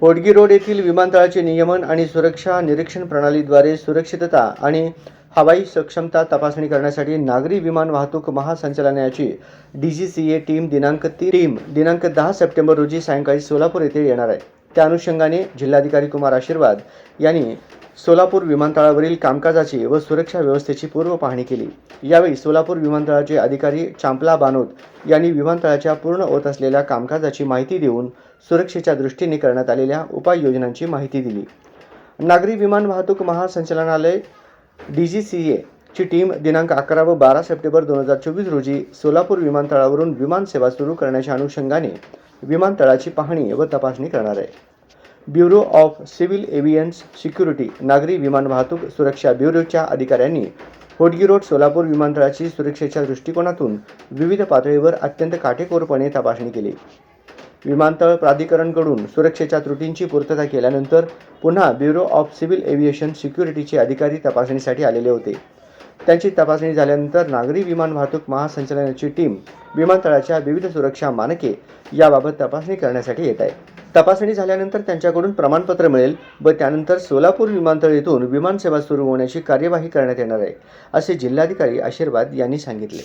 पोटगी road येथील विमानतळाचे नियमन आणि सुरक्षा निरीक्षण प्रणालीद्वारे सुरक्षितता आणि हवाई सक्षमता तपासणी करण्यासाठी नागरी विमान वाहतूक महासंचालनाची D G C A team दिनांक ती टीम दिनांक दहा सप्टेंबर रोजी सायंकाळी सोलापूर येथे येणार आहे. त्या अनुषंगाने जिल्हाधिकारी कुमार आशीर्वाद यांनी सोलापूर विमानतळावरील कामकाजाची व सुरक्षा व्यवस्थेची पूर्व पाहणी केली. यावेळी सोलापूर विमानतळाचे अधिकारी चांपला बानोत यांनी विमानतळाच्या पूर्ण होत असलेल्या कामकाजाची माहिती देऊन सुरक्षेच्या दृष्टीने करण्यात आलेल्या उपाययोजनांची माहिती दिली. नागरी विमान वाहतूक महासंचालनालय डी जी सी एची टीम दिनांक अकरा व बारा सप्टेंबर दोन हजार चोवीस रोजी सोलापूर विमानतळावरून विमानसेवा सुरू करण्याच्या अनुषंगाने विमानतळाची पाहणी व तपासणी करणार आहे. ब्युरो ऑफ सिव्हिल एव्हियन्स सिक्युरिटी नागरी विमान वाहतूक सुरक्षा ब्युरोच्या अधिकाऱ्यांनी होडगी रोड सोलापूर विमानतळाची सुरक्षेच्या दृष्टिकोनातून विविध पातळीवर अत्यंत काटेकोरपणे तपासणी केली. विमानतळ प्राधिकरणकडून सुरक्षेच्या त्रुटींची पूर्तता केल्यानंतर पुन्हा ब्युरो ऑफ सिव्हिल एव्हिएशन सिक्युरिटीचे अधिकारी तपासणीसाठी आलेले होते. त्यांची तपासणी झाल्यानंतर नागरी विमान वाहतूक महासंचालनाची टीम विमानतळाच्या विविध सुरक्षा मानके याबाबत तपासणी करण्यासाठी येत आहे. तपासणी झाल्यानंतर त्यांच्याकडून प्रमाणपत्र मिळेल व त्यानंतर सोलापूर विमानतळ येथून विमानसेवा सुरू होण्याची कार्यवाही करण्यात येणार आहे असे जिल्हाधिकारी आशीर्वाद यांनी सांगितले.